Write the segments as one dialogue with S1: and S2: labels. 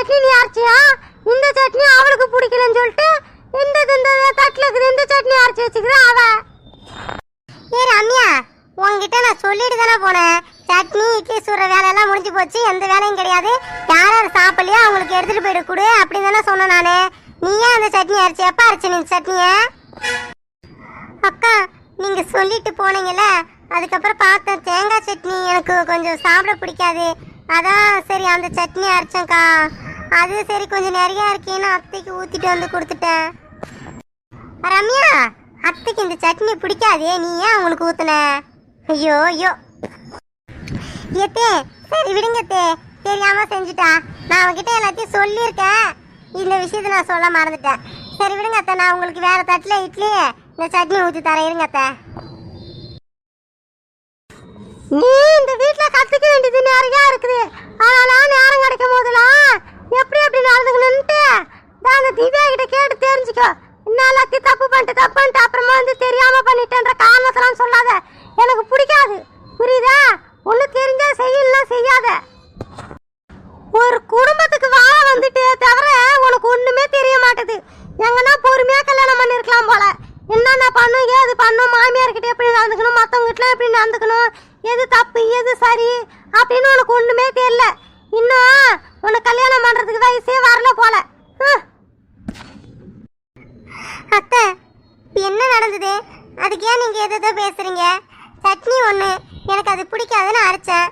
S1: சட்னி நீ அரைச்சியா? இந்த சட்னி அவளுக்கு பிடிக்கலன்னு சொல்லிட்டு இந்த இந்த தட்டில் இருக்குது இந்த சட்னி அரைச்சி வச்சுக்கிறேன் அவ.
S2: ஏ ரம்யா உன்கிட்ட நான் சொல்லிட்டு தானே போனேன். சட்னி இட்லி சுடுற வேலையெல்லாம் முடிஞ்சு போச்சு. எந்த வேலையும் கிடையாது. யார் யார் சாப்பிடலையோ அவங்களுக்கு எடுத்துகிட்டு போயிட்டு கொடு. அப்படின்னு தானே சொன்னேன் நான். நீ ஏன் அந்த சட்னி அரைச்சி எப்போ அரைச்சி நீ சட்னியை? அக்கா நீங்கள் சொல்லிட்டு போனீங்கல்ல அதுக்கப்புறம் பார்த்தேன் தேங்காய் சட்னி எனக்கு கொஞ்சம் சாப்பிட பிடிக்காது. அதான் சரி அந்த சட்னி அரைச்சேன்க்கா. அது சரி கொஞ்சம் நிறையா இருக்கேன்னு அத்தைக்கு ஊத்திட்டு வந்து கொடுத்துட்டேன். ரம்யா அத்தைக்கு இந்த சட்னி பிடிக்காதே. நீ ஏன் அவங்களுக்கு ஊத்துன? ஐயோ ஐயோ. ஏத்தே சரி விடுங்கத்தே தெரியாமல் தெரியாம செஞ்சுட்டா. நான் அவகிட்ட எல்லாத்தையும் சொல்லியிருக்கேன். இந்த விஷயத்த நான் சொல்ல மறந்துட்டேன். சரி விடுங்க அத்தை. நான் உங்களுக்கு வேற தட்டில் இட்லி இந்த சட்னி ஊத்தி தரேன் இருங்க அத்தை.
S1: நீ இந்த வீட்டில் கத்துக்க வேண்டியது நிறையா இருக்குது அதனால நேரம் கிடைக்கும் போதெல்லாம் எப்படி எப்படி நடந்துக்கணும்ட்டு நான் அந்த திவ்யா கிட்ட கேட்டு தப்பு பண்ணிட்டு தப்பு பண்ணிட்டு அப்புறமா வந்து தெரியாம பண்ணிட்டேன்ற காரணத்தெல்லாம் சொல்லாத. எனக்கு பிடிக்காது. புரியுதா? ஒண்ணு தெரிஞ்சா செய்யலாம் செய்யாத. ஒரு குடும்பத்துக்கு வாழ வந்துட்டே தவிர உனக்கு ஒண்ணுமே தெரிய மாட்டேது. எங்கன்னா பொறுமையா கல்யாணம் பண்ணிருக்கலாம் போல. என்னென்ன பண்ணும் ஏது பண்ணும் மாமியார் கிட்ட எப்படி நடந்துக்கணும் மத்தவங்க கிட்ட எப்படி நடந்துக்கணும் எது தப்பு எது சரி அப்படின்னு உனக்கு ஒண்ணுமே தெரியல. இன்னும் உனக்கு கல்யாணம் பண்றதுக்கு வயசே வரல போல. ஆ
S2: அத்தை இப்போ என்ன நடந்தது? அதுக்கு ஏன் நீங்கள் எது எதோ பேசுகிறீங்க சட்னி ஒன்று எனக்கு அது பிடிக்காதுன்னு அரைச்சேன்.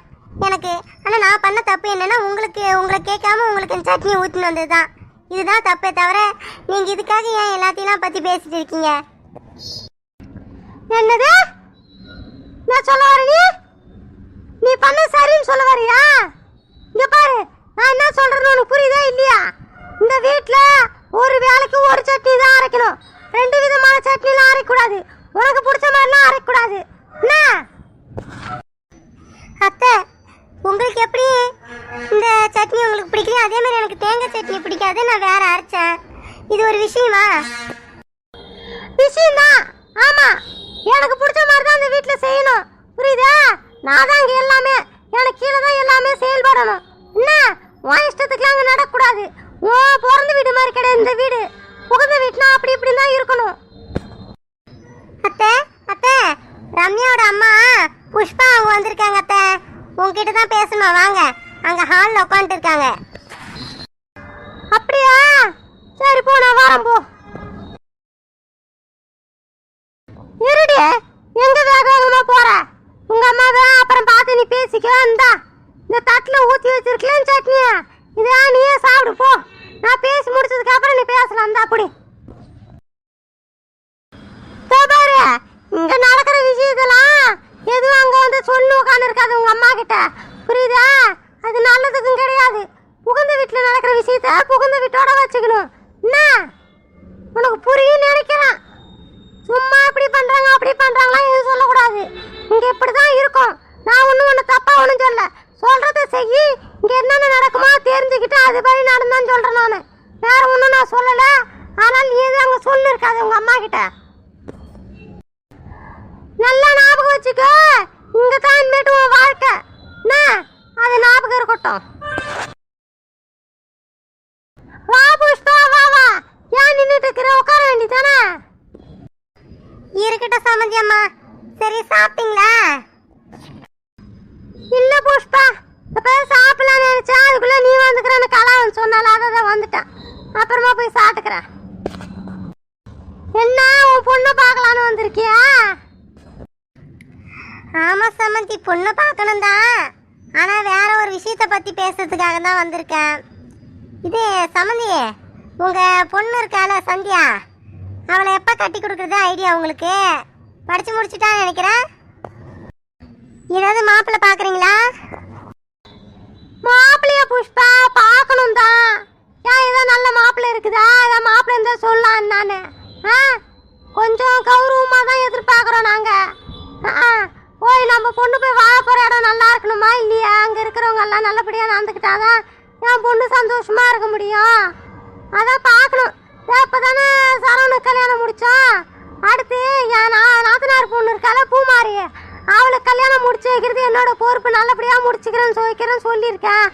S2: எனக்கு ஆனால் நான் பண்ண தப்பு என்னென்னா உங்களுக்கு உங்களை கேட்காம உங்களுக்கு இந்த சட்னி வந்தது வந்ததுதான். இதுதான் தப்பே தவிர நீங்கள் இதுக்காக ஏன் எல்லாத்தையும் பற்றி பேசிட்டு இருக்கீங்க?
S1: என்னது? நான் சொல்ல வரீ நீ? பண்ண சரின்னு சொல்ல வரியா இங்கே பாரு நான் என்ன சொல்கிறேன்னு உனக்கு புரியுதா இல்லையா? இந்த வீட்டில் ஒரு வேலைக்கு ஒரு சட்னி தான் அரைக்கணும். ரெண்டு விதமான சட்னிலாம் அரைக்கக்கூடாது உனக்கு பிடிச்ச மாதிரிலாம் அரைக்கக்கூடாது என்ன?
S2: அத்தை உங்களுக்கு எப்படி இந்த சட்னி உங்களுக்கு பிடிக்கலையோ? அதே மாதிரி எனக்கு தேங்காய் சட்னி பிடிக்காது. நான் வேற அரைச்சேன். இது ஒரு விஷயமா?
S1: விஷயம்தான். ஆமா. எனக்கு பிடிச்ச மாதிரி தான் இந்த வீட்டில் செய்யணும். புரியுதா?
S2: உங்ககிட்ட வாங்க. அங்க ஹால்ல உட்காந்துட்டு இருக்காங்க
S1: அப்படியா? சரி போ நான் வரேன் போ. இருடி எங்க வேக வேகமா போற? உங்க அம்மாவை அப்புறம் பார்த்து நீ பேசிக்கோ இந்தா. இந்த தட்டுல ஊத்தி வச்சிருக்கலாம் சட்னிய. இதா நீயே சாப்பிடு போ. நான் பேசி முடிச்சதுக்கு அப்புறம் நீ பேசலாம் இந்தா அப்படி பாரு இங்க நடக்கிற விஷயத்தெல்லாம் எதுவும் அங்க வந்து சொல்லு உட்காந்து இருக்காது உங்க அம்மா கிட்ட. புரியுதா? அது நல்லதுக்கும் கிடையாது. புகுந்த வீட்டில் நடக்கிற விஷயத்த புகுந்த வீட்டோட வச்சுக்கணும். என்ன? உனக்கு புரியும் நினைக்கிறேன். சும்மா அப்படி பண்ணுறாங்க அப்படி பண்ணுறாங்களாம் எதுவும் சொல்லக்கூடாது. இங்கே இப்படி தான் இருக்கும். நான் ஒன்றும் ஒன்று தப்பாக ஒன்றும் சொல்ல சொல்கிறத செய் இங்கே என்னென்ன நடக்குமோ தெரிஞ்சுக்கிட்டு அது மாதிரி நடந்தான்னு சொல்கிறேன் நான். வேறு ஒன்றும் நான் சொல்லலை. ஆனால் நீ அவங்க அங்கே உங்கள் இருக்காது அம்மா கிட்ட. நல்லா ஞாபகம் வச்சுக்கோ. இங்கே தான் இனிமேட்டு உன் வாழ்க்கை. அது ஞாபகம் இருக்கட்டும் வா புஷ்பா வா வா ஏன் நின்றுட்டு இருக்கிற உட்கார வேண்டியதானே
S2: இருக்கட்டும் சமந்தி அம்மா சரி சாப்பிட்டீங்களா
S1: இல்ல புஷ்பா இப்போ சாப்பிடலாம் நினைச்சா அதுக்குள்ள நீ வந்துக்கிறேன்னு கலாவன் சொன்னால அதான் வந்துட்டேன் அப்புறமா போய் சாப்பிட்டுக்கிறேன் என்ன உன் பொண்ணை பார்க்கலான்னு வந்திருக்கியா
S2: ஆமா சமந்தி பொண்ணை பார்க்கணும் தான் ஆனால் வேற ஒரு விஷயத்த பற்றி பேசுறதுக்காக தான் வந்திருக்கேன். இது சமந்தி உங்கள் பொண்ணு இருக்கால சந்தியா? அவளை எப்போ கட்டி கொடுக்குறது ஐடியா உங்களுக்கு? படித்து முடிச்சுட்டான்னு நினைக்கிறேன் ஏதாவது மாப்பிள்ளை பார்க்குறீங்களா
S1: மாப்பிள்ளைய புஷ்பா பார்க்கணும் தான். ஏன் ஏதோ நல்ல மாப்பிள்ளை இருக்குதா? ஏதாவது மாப்பிள்ளை இருந்தால் சொல்லலாம் நான். ஆ? கொஞ்சம் கௌரவமாக தான் எதிர்பார்க்குறோம் நாங்கள் ஆ, போய் நம்ம பொண்ணு போய் வாழ போகிற இடம் நல்லா இருக்கணுமா இல்லையா? அங்கே இருக்கிறவங்க எல்லாம் நல்லபடியா நடந்துக்கிட்டாதான் என் பொண்ணு சந்தோஷமாக இருக்க முடியும். அதான் பார்க்கணும். இப்போதானே சரவணுக்கு கல்யாணம் முடித்தோம் அடுத்து என் நாத்தனார் பொண்ணு இருக்கால பூமாரி அவளுக்கு கல்யாணம் முடிச்சு வைக்கிறது என்னோட பொறுப்பு. நல்லபடியாக முடிச்சுக்கிறேன்னு வைக்கிறேன்னு சொல்லியிருக்கேன்.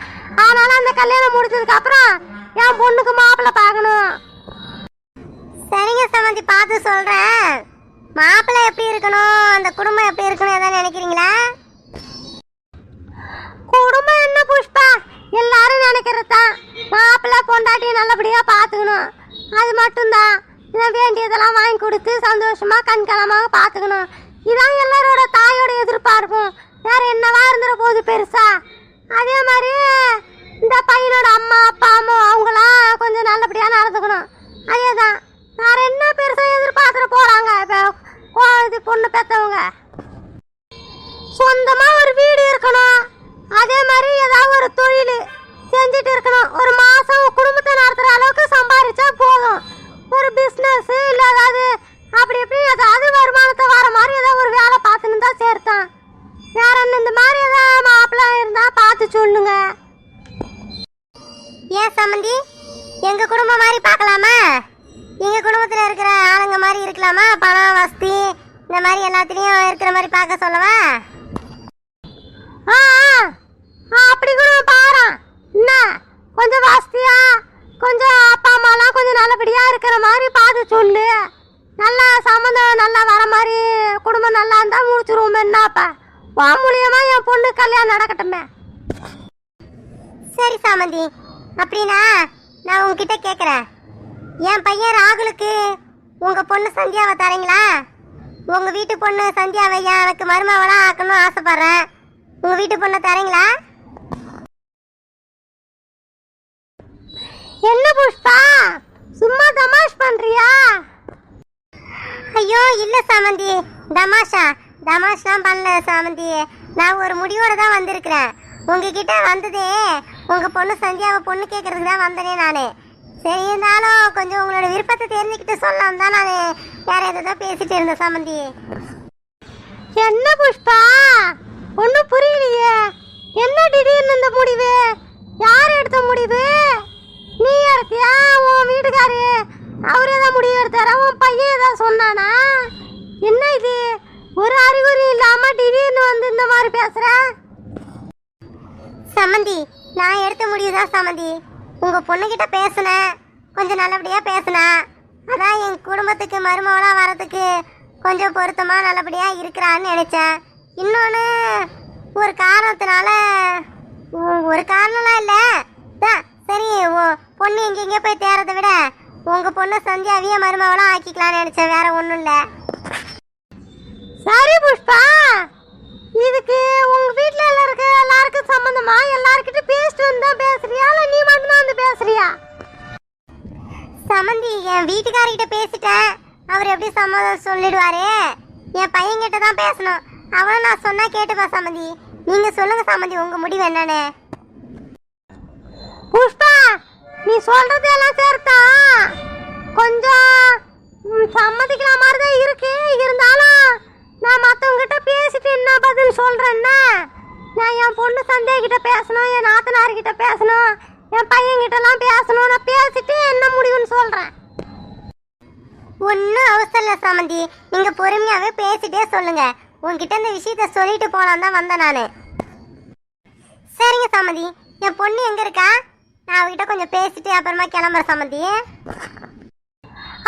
S1: அதனால் அந்த கல்யாணம் முடிச்சதுக்கப்புறம் என் பொண்ணுக்கு மாப்பிள்ளை பார்க்கணும்.
S2: சரிங்க சமந்தி பார்த்து சொல்கிறேன் மாப்பிள்ளை எப்படி இருக்கணும்? அந்த குடும்பம் எப்படி இருக்கணும் எதாவது நினைக்கிறீங்களா?
S1: குடும்பம் என்ன புஷ்பா? எல்லாரும் நினைக்கிறது தான். மாப்பிள்ளை பொண்டாட்டி நல்லபடியா பார்த்துக்கணும். அது மட்டும்தான். நான் வேண்டியதெல்லாம் வாங்கி கொடுத்து சந்தோஷமா கண்கலமாக பார்த்துக்கணும். இதான் எல்லாரோட தாயோட எதிர்பார்ப்பும். வேற என்னவா இருந்துற போகுது பெருசா? அதே மாதிரி இந்த பையனோட அம்மா அப்பா அம்மா அவங்களாம் கொஞ்சம் நல்லபடியா நடந்துக்கணும். அதே தான் வேற என்ன பெருசா எதிர்பார்த்துட்டு போறாங்க? இப்போ இது பொண்ணு பெற்றவங்க சொந்தமாக ஒரு வீடு இருக்கணும். அதே மாதிரி ஏதாவது ஒரு தொழில் செஞ்சுட்டு இருக்கணும். ஒரு மாதம் குடும்பத்தை நடத்துகிற அளவுக்கு சம்பாதிச்சா போதும். ஒரு பிஸ்னஸ் இல்லை ஏதாவது அப்படி இப்படி ஏதாவது வருமானத்தை வர மாதிரி ஏதாவது ஒரு வேலை பார்த்துன்னு தான் சேர்த்தான். வேற என்ன இந்த மாதிரி ஏதாவது மாப்பிள்ளை இருந்தால் பார்த்து சொல்லுங்க.
S2: ஏன் சம்மந்தி எங்கள் குடும்பம் மாதிரி பார்க்கலாமா? எங்க குடும்பத்துல இருக்கிற ஆளுங்க மாதிரி இருக்கலாமா? பணம் வசதி இந்த மாதிரி எல்லாத்துலயும் இருக்கிற மாதிரி பார்க்க சொல்லவா?
S1: ஆ ஆ, ஆ, அப்படி கூட பாரு என்ன? கொஞ்சம் வசதியா கொஞ்சம் அப்பா அம்மாலாம் கொஞ்சம் நல்லபடியா இருக்கிற மாதிரி பார்த்து சொல்லு. நல்லா சம்மந்தம் நல்லா வர மாதிரி குடும்பம் நல்லா இருந்தா முடிச்சிருவோம் என்னப்பா? வா மூலியமா என் பொண்ணு கல்யாணம் நடக்கட்டுமே.
S2: சரி சாமந்தி. அப்படின்னா நான் உங்ககிட்ட கேட்குறேன் என் பையன் ராகுலுக்கு உங்க பொண்ணு சந்தியாவை தரீங்களா? உங்க வீட்டு பொண்ணு சந்தியாவை எனக்கு மருமவளா ஆக்கணும்னு ஆசைப்படுறேன்? உங்க வீட்டு பொண்ணை தரீங்களா?
S1: என்ன புஷ்பா? சும்மா தமாஷ் பண்றியா?
S2: ஐயோ இல்ல சாமந்தி. தமாஷா? தமாஷ்லாம் பண்ணல சாமந்தி. நான் ஒரு முடிவோட தான் வந்திருக்கிறேன். உங்ககிட்ட வந்ததே உங்க பொண்ணு சந்தியாவை பொண்ணு கேட்கறதுக்கு தான் வந்தனே நானு. சரி இருந்தாலும் கொஞ்சம் உங்களோட விருப்பத்தை தெரிஞ்சுக்கிட்டு சொல்லலாம் தான் நான் வேற எதாவது பேசிட்டு இருந்தேன் சாமந்தி.
S1: என்ன புஷ்பா? ஒன்றும் புரியலையே. என்ன திடீர்னு இந்த முடிவு? யார் எடுத்த முடிவு? நீ எடுத்தியா உன் வீட்டுக்காரு. அவரே தான் முடிவு எடுத்தாரா? உன் பையன் ஏதாவது சொன்னானா? என்ன இது? ஒரு அறிகுறி இல்லாம திடீர்னு வந்து இந்த மாதிரி பேசுற?
S2: சம்மந்தி நான் எடுத்த முடிவு தான் சம்மந்தி உங்க பொண்ணுகிட்ட பேசினேன் கொஞ்சம் நல்லபடியா பேசுனேன் அதான் என் குடும்பத்துக்கு மருமவளா வரதுக்கு கொஞ்சம் பொருத்தமா நல்லபடியா இருக்கிறான்னு நினைச்சேன். இன்னொன்று ஒரு காரணத்தினால ஒரு காரணம்லாம் இல்லை. தான் சரி ஓ பொண்ணு எங்கெங்கே போய் தேறதை விட உங்கள் பொண்ணு சந்தியாவையே மருமகளாக ஆக்கிக்கலாம்னு நினச்சேன். வேற ஒன்றும் இல்லை.
S1: சரி புஷ்பா. இதுக்கு உங்க வீட்ல எல்லாம் இருக்க எல்லாருக்கும் சம்பந்தமா? எல்லார்கிட்ட பேசிட்டு வந்து தான் பேசுறியா? இல்ல நீ மட்டும் தான் வந்து பேசுறியா?
S2: சமந்தி என் வீட்டுக்காரர்கிட்ட பேசிட்டேன். அவர் எப்படி சம்மதம் சொல்லிடுவாரு? என் பையன்கிட்ட தான் பேசணும். அவனும் நான் சொன்னா கேட்டுப்பா சமந்தி. நீங்க சொல்லுங்க சமந்தி உங்க முடிவு என்னன்னு.
S1: புஷ்பா நீ சொல்றது எல்லாம் சேர்த்தா கொஞ்சம் சம்மதிக்கிற மாதிரி தான் இருக்கு. இருந்தாலும் நான் மற்றவங்கிட்ட பேசிட்டு என்ன பதில் சொல்றேன்னா நான் என் பொண்ணு சந்தேக கிட்ட பேசணும் என் நாத்தனார் கிட்ட பேசணும் என் பையன் கிட்ட எல்லாம் பேசணும் நான் பேசிட்டு என்ன முடிவுன்னு சொல்றேன்.
S2: ஒன்றும் அவசரம் இல்லை சமந்தி. நீங்க பொறுமையாவே பேசிட்டே சொல்லுங்க. உங்ககிட்ட இந்த விஷயத்த சொல்லிட்டு போலாம் தான் வந்தேன் நான். சரிங்க சமந்தி. என் பொண்ணு எங்க இருக்கா? நான் அவகிட்ட கொஞ்சம் பேசிட்டு அப்புறமா கிளம்புறேன் சமந்தி.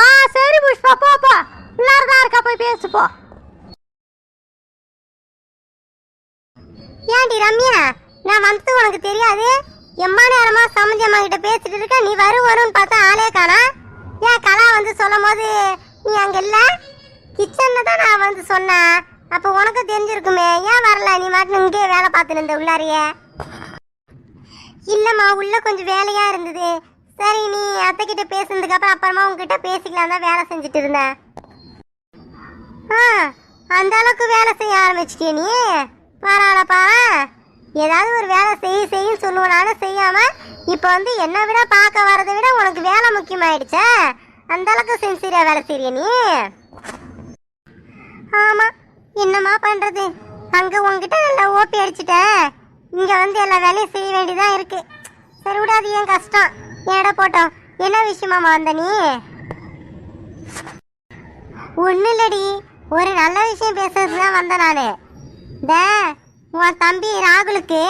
S1: ஆ சரி புஷ்பா போ போ. எல்லாரும் தான் இருக்கா போய் பேசு
S2: ஏன்டி ரம்யா? நான் வந்தது உனக்கு தெரியாது? எம்மா நேரமா சமந்தி அம்மா கிட்ட பேசிட்டு இருக்க நீ வரு வரும்னு பார்த்தா ஆளே காணா. ஏன் கலா வந்து சொல்லும் போது நீ அங்க இல்ல? கிச்சன்ல தான் நான் வந்து சொன்னேன். அப்போ உனக்கு தெரிஞ்சிருக்குமே ஏன் வரல? நீ மாட்டு இங்கேயே வேலை பார்த்துட்டு இருந்த உள்ளாரிய. இல்லம்மா உள்ள கொஞ்சம் வேலையா இருந்தது. சரி நீ அத்தை கிட்ட பேசுனதுக்கு அப்புறம் அப்புறமா உங்ககிட்ட பேசிக்கலாம் தான் வேலை செஞ்சுட்டு இருந்தேன். ஆ அந்த அளவுக்கு வேலை செய்ய ஆரம்பிச்சிட்டிய நீ? பரவாயில்லப்பா ஏதாவது ஒரு வேலை செய் செய்யும் சொல்லுவனால செய்யாம இப்போ வந்து என்னை விட பார்க்க வரதை விட உனக்கு வேலை முக்கியமாயிடுச்சே. அந்த அளவுக்கு சின்சியரா வேலை செய்ய நீ? ஆமா என்னம்மா பண்றது? அங்க உங்ககிட்ட நல்லா ஓப்பி அடிச்சிட்டேன் இங்க வந்து எல்லா வேலையும் செய்ய வேண்டியதா இருக்கு. சரி விடாது ஏன் கஷ்டம்? ஏடா போட்டோம்? என்ன விஷயமாமா வந்த நீ? ஒன்றும் இல்லடி ஒரு நல்ல விஷயம் பேசுறதுதான் வந்தேன் நான். டே உன் தம்பி ராகுலுக்கு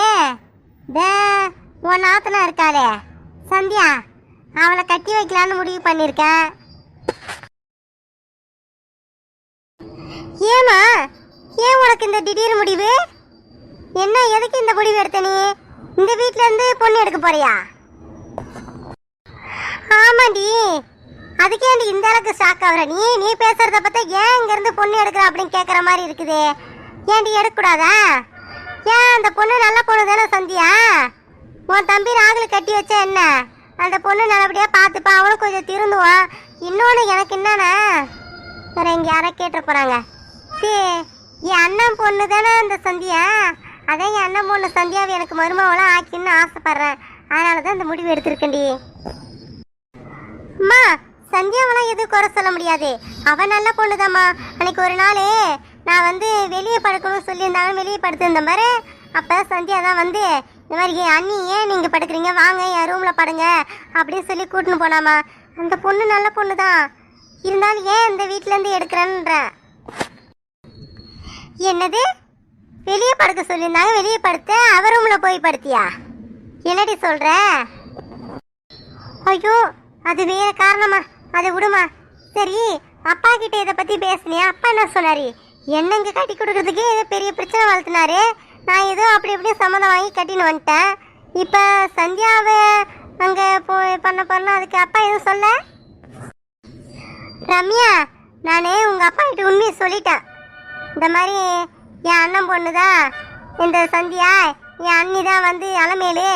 S2: டே உன் நாத்தனா இருக்காளே சந்தியா அவளை கட்டி வைக்கலான்னு முடிவு பண்ணியிருக்கேன் ஏமா ஏன் உனக்கு இந்த திடீர் முடிவு? என்ன எதுக்கு இந்த முடிவு எடுத்த நீ? இந்த வீட்டிலேருந்து பொண்ணு எடுக்க போறியா? ஆமாண்டி அதுக்கேண்டி இந்த அளவுக்கு ஷாக் ஆகுற. நீ நீ பேசுறத பார்த்தா ஏன் இங்கேருந்து பொண்ணு எடுக்கிற அப்படின்னு கேட்குற மாதிரி இருக்குது. ஏன்டி எடுக்கக்கூடாதா? ஏன் அந்த பொண்ணு நல்ல பொண்ணு தானே சந்தியா? உன் தம்பி ராகுல கட்டி வச்சா என்ன? அந்த பொண்ணு நல்லபடியாக பார்த்துப்பா அவனும் கொஞ்சம் திருந்துவான் இன்னொன்று எனக்கு என்னன்னா வேற இங்க யாரோ கேட்டு போகிறாங்க சே என் அண்ணன் பொண்ணு தானே அந்த சந்தியா? அதான் என் அண்ணன் பொண்ணு சந்தியாவை எனக்கு மருமவளாம் ஆக்கின்னு ஆசைப்பட்றேன். அதனால தான் இந்த முடிவு எடுத்திருக்கேன்டி. அம்மா சந்தியாவெல்லாம் எதுவும் குறை சொல்ல முடியாது. அவன் நல்ல பொண்ணுதாம்மா. அன்னைக்கு ஒரு நாள் நான் வந்து வெளியே படுக்கணும்னு சொல்லியிருந்தாலும் வெளியே படுத்திருந்த மாதிரி அப்போ சந்தியா தான் வந்து இந்த மாதிரி என் அண்ணி ஏன் நீங்கள் படுக்கிறீங்க? வாங்க என் ரூமில் படுங்க அப்படின்னு சொல்லி கூட்டின்னு போனாமா. அந்த பொண்ணு நல்ல பொண்ணு தான் இருந்தாலும் ஏன் இந்த வீட்டிலேருந்து எடுக்கிறேன்றேன் என்னது? வெளியே படுக்க சொல்லியிருந்தாங்க வெளியே படுத்த? அவ ரூமில் போய் படுத்தியா? என்னடி சொல்கிற ஐயோ அது வேறு காரணமா? அதை விடுமா. சரி அப்பா கிட்ட இதை பற்றி பேசுனியா? அப்பா என்ன சொன்னாரி? என்ன இங்கே கட்டி கொடுக்கறதுக்கே ஏதோ பெரிய பிரச்சனை வளர்த்துனாரு நான் ஏதோ அப்படி இப்படியும் சம்மந்தம் வாங்கி கட்டின்னு வந்துட்டேன். இப்போ சந்தியாவை அங்கே போய் பண்ண பண்ண அதுக்கு அப்பா எதுவும் சொல்ல? ரம்யா நானே உங்கள் அப்பா கிட்ட உண்மையை சொல்லிட்டேன். இந்த மாதிரி என் அண்ணன் பொண்ணு தான் இந்த சந்தியா என் அண்ணி தான் வந்து அலமேலு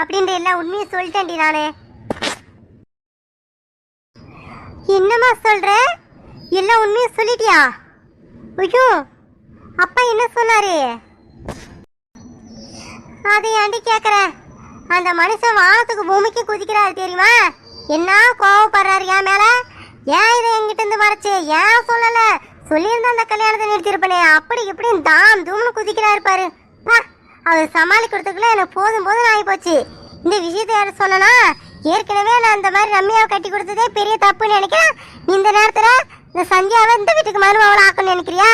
S2: அப்படின்ற எல்லா உண்மையும் சொல்லிட்டேன்டி நானே. என்னம்மா சொல்கிற எல்லாம் உண்மையும் சொல்லிட்டியா? ஐயோ அப்பா என்ன சொன்னாரு? அதை ஏண்டி கேக்குற அந்த மனுஷன் வானத்துக்கு பூமிக்கு குதிக்கிறாரு தெரியுமா? என்ன கோவப்படுறாரு என் மேல? ஏன் இதை என்கிட்ட இருந்து மறைச்சு? ஏன் சொல்லல? சொல்லியிருந்தா அந்த கல்யாணத்தை நிறுத்திருப்பனே அப்படி இப்படி தாம் தூம்னு குதிக்கிறாரு பாரு. பா, அவர் சமாளிக்கிறதுக்குள்ள எனக்கு போதும் போதும் ஆகி போச்சு இந்த விஷயத்தை யார் சொன்னா ஏற்கனவே நான் அந்த மாதிரி ரம்யாவை கட்டி கொடுத்ததே பெரிய தப்புன்னு நினைக்கிறேன். இந்த நேரத்தில் இந்த சந்தியாவை இந்த வீட்டுக்கு மருமவளை ஆக்கணும்னு நினைக்கிறியா?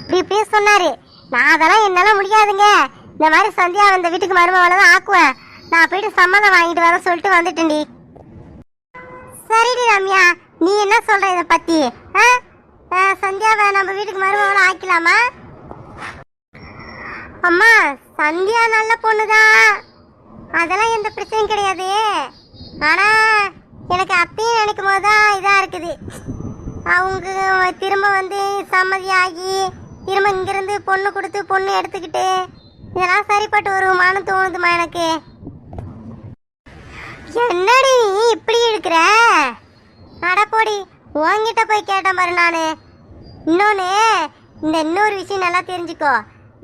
S2: இப்படி இப்படியே சொன்னாரு. நான் அதெல்லாம் என்னால முடியாதுங்க. இந்த மாதிரி சந்தியாவை இந்த வீட்டுக்கு மருமகளை தான் ஆக்குவேன். நான் போயிட்டு சம்மதம் வாங்கிட்டு வர சொல்லிட்டு வந்துட்டேன்டி. சரிடி ரம்யா நீ என்ன சொல்ற இதை பத்தி? ஆ? சந்தியாவை நம்ம வீட்டுக்கு மருமகளை ஆக்கலாமா அம்மா சந்தியா நல்ல பொண்ணுதான் அதெல்லாம் எந்த பிரச்சனையும் கிடையாது. ஆனா எனக்கு அப்பயும் நினைக்கும் போது தான் இதா இருக்குது. அவங்க திரும்ப வந்து சம்மதியாகி திரும்ப இங்கிருந்து பொண்ணு கொடுத்து பொண்ணு எடுத்துக்கிட்டு இதெல்லாம் சரிப்பட்டு வருமானு தோணுதுமா எனக்கு? என்னடி நீ இப்படி இருக்கிற? நடப்போடி உன்கிட்ட போய் கேட்டேன் பாரு நான். இன்னொன்று இந்த இன்னொரு விஷயம் நல்லா தெரிஞ்சுக்கோ.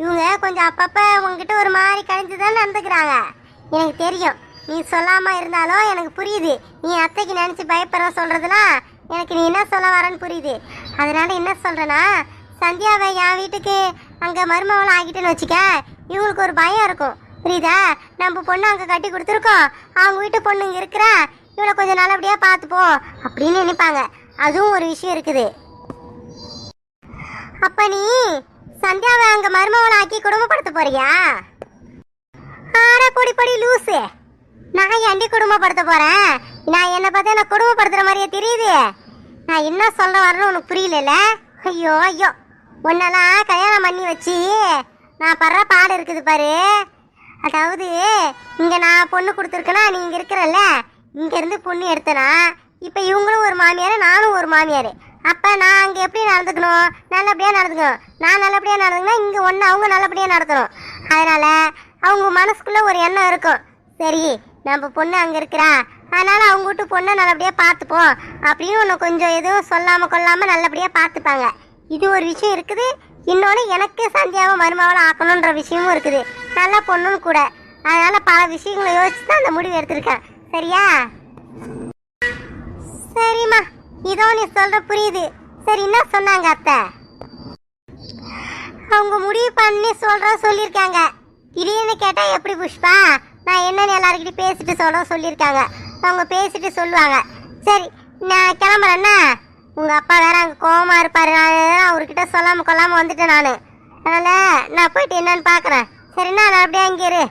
S2: இவங்க கொஞ்சம் அப்பப்போ உங்ககிட்ட ஒரு மாதிரி கழிஞ்சு தான் நடந்துக்கிறாங்க. எனக்கு தெரியும். நீ சொல்லாமல் இருந்தாலும் எனக்கு புரியுது. நீ அத்தைக்கு நினச்சி பயப்படுற சொல்கிறதுலாம் எனக்கு நீ என்ன சொல்ல வரேன்னு புரியுது. அதனால என்ன சொல்கிறேன்னா சந்தியாவை என் வீட்டுக்கு அங்கே மருமவளை ஆகிட்டேன்னு வச்சுக்க இவங்களுக்கு ஒரு பயம் இருக்கும். புரியுதா? நம்ம பொண்ணு அங்கே கட்டி கொடுத்துருக்கோம். அவங்க வீட்டு பொண்ணு இங்கே இருக்கிறா இவளை கொஞ்சம் நல்லபடியாக பார்த்துப்போம் அப்படின்னு நினைப்பாங்க. அதுவும் ஒரு விஷயம் இருக்குது. அப்போ நீ சந்தியாவை அங்கே மருமவளை ஆக்கி குடும்பப்படுத்த போறியா? ஆட பொடி பொடி லூஸு நான் எண்டி குடும்பப்படுத்த போகிறேன் நான் என்ன பார்த்தா நான் குடும்பப்படுத்துற மாதிரியே தெரியுது. நான் என்ன சொல்ல வரேன்னு உனக்கு புரியல ஐயோ ஐயோ. உன்னெல்லாம் கல்யாணம் பண்ணி வச்சு நான் படுற பாடு இருக்குது பாரு. அதாவது இங்கே நான் பொண்ணு கொடுத்துருக்கேன்னா நீ இங்க இருக்கிறல்ல? இங்கேருந்து பொண்ணு எடுத்தனா இப்போ இவங்களும் ஒரு மாமியார் நானும் ஒரு மாமியார். அப்போ நான் அங்கே எப்படி நடந்துக்கணும்? நல்லபடியாக நடந்துக்கணும். நான் நல்லபடியாக நடந்துக்கணும் இங்கே ஒன்று அவங்க நல்லபடியாக நடத்தணும். அதனால் அவங்க மனசுக்குள்ளே ஒரு எண்ணம் இருக்கும். சரி நம்ம பொண்ணு அங்கே இருக்கிறா. அதனால் அவங்க வீட்டு பொண்ணை நல்லபடியாக பார்த்துப்போம். அப்படின்னு ஒன்று கொஞ்சம் எதுவும் சொல்லாமல் கொள்ளாமல் நல்லபடியாக பார்த்துப்பாங்க. இது ஒரு விஷயம் இருக்குது. இன்னொன்று எனக்கு சந்தியாவை மருமாவளை ஆக்கணுன்ற விஷயமும் இருக்குது. நல்ல பொண்ணுன்னு கூட. அதனால் பல விஷயங்களை யோசிச்சு தான் அந்த முடிவு எடுத்திருக்கேன். சரியா? சரிம்மா. இதோ நீ சொல்கிற புரியுது. சரி என்ன சொன்னாங்க அத்தை? அவங்க முடிவு பண்ணி சொல்ற சொல்லியிருக்காங்க. திடீர்னு கேட்டால் எப்படி புஷ்பா? நான் என்னென்னு எல்லாருக்கிட்டையும் பேசிட்டு சொல்கிறோம் சொல்லியிருக்காங்க. அவங்க பேசிட்டு சொல்லுவாங்க. சரி நான் கிளம்புறேன்னா உங்கள் அப்பா வேற அங்கே கோவமா இருப்பாரு. நான் அவர்கிட்ட சொல்லாமல் கொள்ளாமல் வந்துட்டேன் நான். அதனால் நான் போயிட்டு என்னன்னு பார்க்குறேன் சரிண்ணா நான் அப்படியே அங்கே இரு.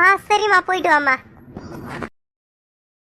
S2: ஆ சரிம்மா போயிட்டு வாம்மா.